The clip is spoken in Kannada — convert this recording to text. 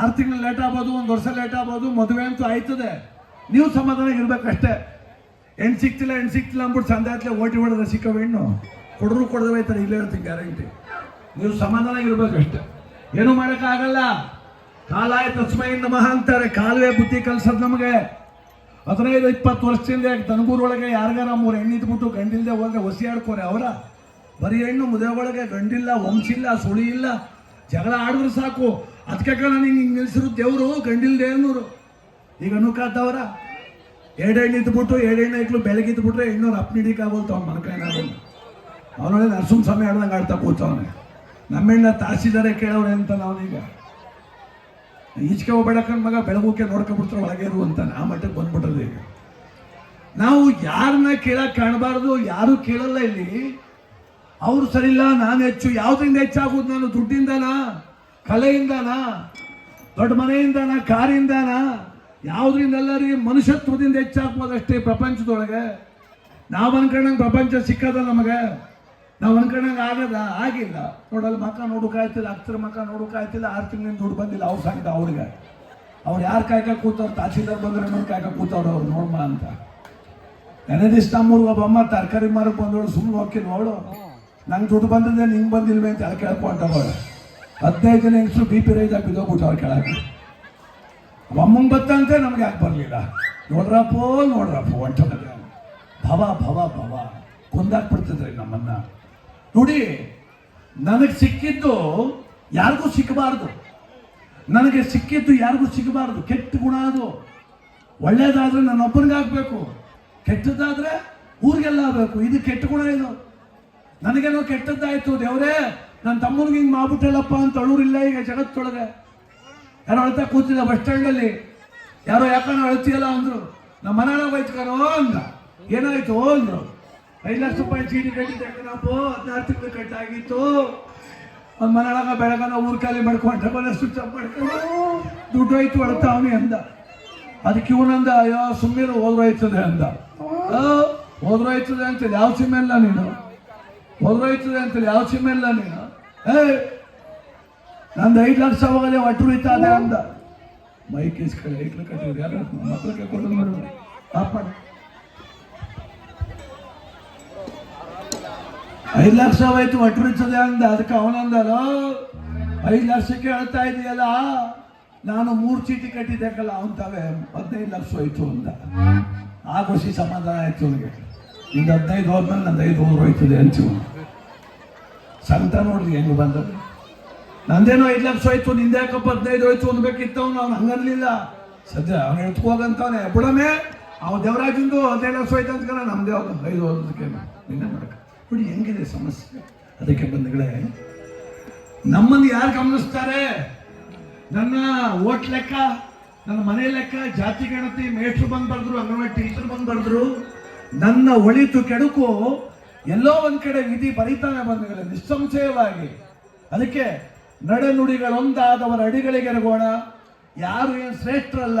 ಆರು ತಿಂಗಳು ಲೇಟ್ ಆಗ್ಬೋದು, ಒಂದು ವರ್ಷ ಲೇಟ್ ಆಗ್ಬೋದು, ಮದುವೆ ಅಂತೂ ಆಯ್ತದೆ. ನೀವು ಸಮಾಧಾನ ಇರ್ಬೇಕಷ್ಟೇ. ಹೆಣ್ಣು ಸಿಕ್ತಿಲ್ಲ ಹೆಣ್ಣು ಸಿಕ್ತಿಲ್ಲ ಅಂದ್ಬಿಟ್ಟು ಸಂದೆ ಹತ್ಲೆ ಓಟಿ ಹೊಡೆದ್ರೆ ಸಿಕ್ಕವ ಹೆಣ್ಣು? ಕೊಡರು ಕೊಡದೆ ಇಲ್ಲೇ ಇರ್ತೀನಿ ಗ್ಯಾರಂಟಿ ನೀವು ಸಮಾಧಾನ ಇರ್ಬೇಕಷ್ಟೇ. ಏನು ಮಾಡೋಕ್ಕಾಗಲ್ಲ ಕಾಲಾಯ ತಸ್ಮೈ ನಮಃ ಅಂತಾರೆ. ಕಾಲುವೆ ಬುದ್ಧಿ ಕಲ್ಸದ್ ನಮಗೆ. ಹದಿನೈದು, ಇಪ್ಪತ್ತು ವರ್ಷದಿಂದ ದನಗೂರೊಳಗೆ ಯಾರಿಗಾರ ಮೂರು ಹೆಣ್ಣಿದ್ಬಿಟ್ಟು ಗಂಡಿಲ್ದೆ ಹೋದ್ರೆ ಆಡ್ಕೋರೆ ಅವರ? ಬರೀ ಹೆಣ್ಣು ಮುದೆಯೊಳಗೆ ಗಂಡಿಲ್ಲ, ವಂಶಿಲ್ಲ ಸುಳಿ ಇಲ್ಲ ಜಗಳ ಆಡಿದ್ರೆ ಸಾಕು. ಅದಕ್ಕೆ ಕಣ ನಿಂಗೆ ಹಿಂಗೆ ನಿಲ್ಸಿರು ದೇವರು, ಗಂಡಿಲ್ದೇ ಅನ್ನೋರು. ಈಗ ಅನುಕಾತವರ, ಎರಡು ಹೆಣ್ಣು ಇದ್ಬಿಟ್ಟು, ಎರಡು ಹೆಣ್ಣು ಐಕ್ಳು ಬೆಳಗ್ಗೆ ಇದ್ಬಿಟ್ರೆ ಹೆಣ್ಣೂರು ಅಪ್ನಿಡಿಕಾಗೋಲ್ತು ಅವ್ನ ಮನಕೈನಾಗಲ್ಲ ಅವನೊಳಗೆ ನರಸಿಂಹ ಸ್ವಾಮಿ ಆಡ್ದಂಗೆ ಆಡ್ತಾ ಕೂತವನೆ. ನಮ್ಮ ಹೆಣ್ಣ ತಾಸಿದಾರೆ ಕೇಳವ್ರೆ ಅಂತ ನಾವೀಗ. ಈಚೆಗೆ ಹೋಗ್ಬೇಡಕ್ಕನ ಮಗ ಬೆಳಗುಕ್ಕೆ ನೋಡ್ಕೊಂಡ್ಬಿಡ್ತಾರೆ ಒಳಗೆ ಇರು ಅಂತ ಆ ಮಟ್ಟಕ್ಕೆ ಬಂದ್ಬಿಟ್ಟದೆ ಈಗ. ನಾವು ಯಾರನ್ನ ಕೇಳಕ್ಕೆ ಕಾಣಬಾರ್ದು, ಯಾರು ಕೇಳಲ್ಲ ಇಲ್ಲಿ. ಅವ್ರು ಸರಿಯಿಲ್ಲ ನಾನು ಹೆಚ್ಚು. ಯಾವುದರಿಂದ ಹೆಚ್ಚಾಗೋದು ನಾನು? ದುಡ್ಡಿಂದನಾ? ಕಲೆಯಿಂದನಾ? ದೊಡ್ಡ ಮನೆಯಿಂದನ? ಕಾರಿಂದನ? ಯಾವ್ದ್ರಿಂದಲ್ಲರಿಗೆ ಮನುಷ್ಯತ್ವದಿಂದ ಹೆಚ್ಚಾಗ್ಬೋದಷ್ಟೇ ಪ್ರಪಂಚದೊಳಗೆ? ನಾವು ಅನ್ಕೊಂಡಂಗೆ ಪ್ರಪಂಚ ಸಿಕ್ಕದ ನಮಗೆ? ನಾವು ಅನ್ಕೊಂಡಂಗೆ ಆಗದ? ಆಗಿಲ್ಲ. ನೋಡಲ್ಲಿ ಮಕ್ಕ ನೋಡೋಕಾಯ್ತಿಲ್ಲ ಅಕ್ಷರ ಮಕ್ಕ ನೋಡೋಕಾಯ್ತಿಲ್ಲ ಆರು ತಿಂಗಳಿಂದ ದುಡ್ಡು ಬಂದಿಲ್ಲ, ಅವ್ರು ಸಾಕಿದ ಅವ್ರಿಗೆ. ಅವ್ರು ಯಾರು ಕಾಯ್ಕ ಕೂತವ್ರು? ತಹಸೀಲ್ದಾರ್ ಬಂದ್ರೆ ನೋಡಿ ಕಾಯ್ಕ ಕೂತವ್ರು ಅವ್ರು, ನೋಡ್ಮ ಅಂತ. ನೆನೆ ದಿವಸ ಒಬ್ಬಮ್ಮ ತರಕಾರಿ ಮಾರಕ್ಕೆ ಬಂದವಳು ಸುಮ್ಮನೆ ಹೋಗಿ ನೋಡು ನಂಗೆ ದುಡ್ಡು ಬಂದಿದೆ ನಿಂಗೆ ಬಂದಿಲ್ವೇ ಅಂತ ಯಾರು ಕೇಳ್ಕೊಂಡವಳು ಹದಿನೈದು ಜನ ಹೆಂಗಸು ಬಿ ಪಿ ರೈಸ್ ಬಿದ್ದೋಗ್ಬಿಟ್ಟು ಅವ್ರು ಕೆಳಗೆ. ಅಮ್ಮಂಗೆ ಬತ್ತಂತೆ ನಮ್ಗೆ ಯಾಕೆ ಬರಲಿಲ್ಲ? ನೋಡ್ರಪ್ಪೋ ನೋಡ್ರಪ್ಪ ಒಂಟ ಭವ ಭವ ಭವ. ಕೊಂದಾಕ್ಬಿಡ್ತಿದ್ರಿ ನಮ್ಮನ್ನ. ನೋಡಿ, ನನಗೆ ಸಿಕ್ಕಿದ್ದು ಯಾರಿಗೂ ಸಿಕ್ಕಬಾರ್ದು ನನಗೆ ಸಿಕ್ಕಿದ್ದು ಯಾರಿಗೂ ಸಿಗಬಾರ್ದು ಕೆಟ್ಟ ಗುಣ ಅದು. ಒಳ್ಳೇದಾದ್ರೆ ನನ್ನ ಒಬ್ಬನಿಗೆ ಆಗ್ಬೇಕು. ಕೆಟ್ಟದ್ದಾದರೆ ಊರಿಗೆಲ್ಲ ಆಗಬೇಕು. ಇದು ಕೆಟ್ಟ ಗುಣ ಇದು. ನನಗೇನೋ ಕೆಟ್ಟದ್ದಾಯ್ತು, ದೇವರೇ. ನನ್ನ ತಮ್ಮನಿಗೆ ಹಿಂಗೆ ಮಾಡ್ಬಿಟ್ಟಲ್ಲಪ್ಪ ಅಂತ ಅಳೂರಿಲ್ಲ ಈಗ ಜಗತ್ತೊಳಗೆ. ಯಾರೋ ಅಳ್ತಾ ಕೂತಿದ್ದ ಬಸ್ ಸ್ಟ್ಯಾಂಡಲ್ಲಿ. ಯಾರೋ ಯಾಕಂದ್ರೆ ಅಳ್ತಿಯಲ್ಲ ಅಂದ್ರು. ನಮ್ಮ ಹೋಯ್ತು ಕಣೋ ಅಂದ. ಏನಾಯ್ತು ಅಂದ್ರು. ಐದು ಲಕ್ಷ ರೂಪಾಯಿ ಚೀಟಿ ಕಟ್ಟಿದ್ದೆ ಕಣಪ್ಪ, ಹದಿನಾರು ತಿಂಗಳು ಕಟ್ಟಾಗಿತ್ತು. ಒಂದು ಮನೆಯೊಳಗ ಬೆಳಗನ ಊರು ಖಾಲಿ ಮಾಡ್ಕೊಂಡ್ರೆ ಮನೆ ಸ್ವಿಚ್ ಆಫ್ ಮಾಡ್ಕೊಂಡು ದುಡ್ಡು ಹೋಯ್ತು ಅಳ್ತಾವನಿ ಅಂದ. ಅದಕ್ಕೆ ಇವನಂದ ಅಯ್ಯೋ ಸುಮ್ಮನೆ ಹೋದ್ರೋಯ್ತದೆ ಅಂದ. ಹೋದ್ರೋಯ್ತದೆ ಅಂತ ಯಾವ ಸುಮ್ಮನೆ ಇಲ್ಲ ನೀನು? ಹೋದ್ರೋಯ್ತದೆ ಅಂತೇಳಿ, ಯಾವ ಸಿಮ್ಮೆ ಇಲ್ಲ ನೀನು? ಏ, ನಂದು ಐದು ಲಕ್ಷ ಅವಾಗಲೇ ಒಟ್ಟು ಇತ್ತದೆ ಅಂದ. ಮೈಕ್ ಇಸ್ಕೊಳ್ಳಿ ಲಕ್ಷ ಕಟ್ಟಿದ್ರು, ಯಾರು ಮಕ್ಕಳಿಗೆ ಕೊಡೋದು ನೋಡು. ಪಾಪ. ಐದು ಲಕ್ಷ ಹೋಯ್ತು ಒಟ್ಟು ಇರ್ತದೆ ಅಂದ. ಅದಕ್ಕೆ ಅವನಂದಲ್ಲ ಐದು ಲಕ್ಷಕ್ಕೆ ಹೇಳ್ತಾ ಇದೆಯಲ್ಲ, ನಾನು ಮೂರು ಚೀಟಿ ಕಟ್ಟಿದ್ದಕ್ಕಲ್ಲ ಅವನ್ ತಾವೇ ಹದಿನೈದು ಲಕ್ಷ ಹೋಯ್ತು ಅಂದ. ಆ ಖುಷಿ ಸಮಾಧಾನ ಆಯ್ತು ಅವನಿಗೆ. ನಿಂದು ಹದಿನೈದು ಹೋದ್ಮೇಲೆ ನಂದು ಐದು ಹೋದ್ರು ಹೋಯ್ತದೆ ಅಂತೀವಿ. ಸಂತ ನೋಡ್ರಿ ಹೆಂಗ್ ಬಂದ ನಂದೇನೋ ಐದು ಲಕ್ಷ ಹೋಯ್ತು, ನಿಂದೆ ಯಾಕಪ್ಪ ಹದಿನೈದು ಹೋಯ್ತು ಅನ್ಬೇಕಿತ್ತು ಅವ್ನು ಅವ್ನು ಹಂಗನ್ಲಿಲ್ಲ. ಸದ್ಯ ಅವ್ನು ಎತ್ಕೋಗಂತವನೆ ಬಿಡಮೆ ಅವ್ನು ದೇವರಾಜಂದು ಹದಿನೈದು ಲಕ್ಷ ಹೋಯ್ತು ಅಂತ ನಮ್ದು ಯಾವ್ದು ಐದು ಹೋದಕ್ಕೆ ನಿನ್ನ ಮಾಡಕ ಬಿಡಿ ಹೆಂಗಿದೆ ಸಮಸ್ಯೆ? ಅದಕ್ಕೆ ಬಂಧುಗಳೇ, ನಮ್ಮನ್ನು ಯಾರು ಗಮನಿಸ್ತಾರೆ? ನನ್ನ ಓಟ್ ಲೆಕ್ಕ, ನನ್ನ ಮನೆ ಲೆಕ್ಕ, ಜಾತಿ ಗಣತಿ, ಮೇಷ್ಟ್ರು ಬಂದು ಬರೆದ್ರು, ಅಂಗನವಾಡಿ ಟೀಚರ್ ಬಂದು ಬರೆದ್ರು ನನ್ನ ಒಳಿತು ಕೆಡುಕು ಎಲ್ಲೋ ಒಂದ್ ಕಡೆ ವಿಧಿ ಬರೀತಾನೆ ಬಂದಿದೆ ನಿಸ್ಸಂಶಯವಾಗಿ. ಅದಕ್ಕೆ ನಡೆನುಡಿಗಳೊಂದಾದವರ ಅಡಿಗಳಿಗೆ ಎರಗೋಣ ಯಾರು ಏನು ಶ್ರೇಷ್ಠರಲ್ಲ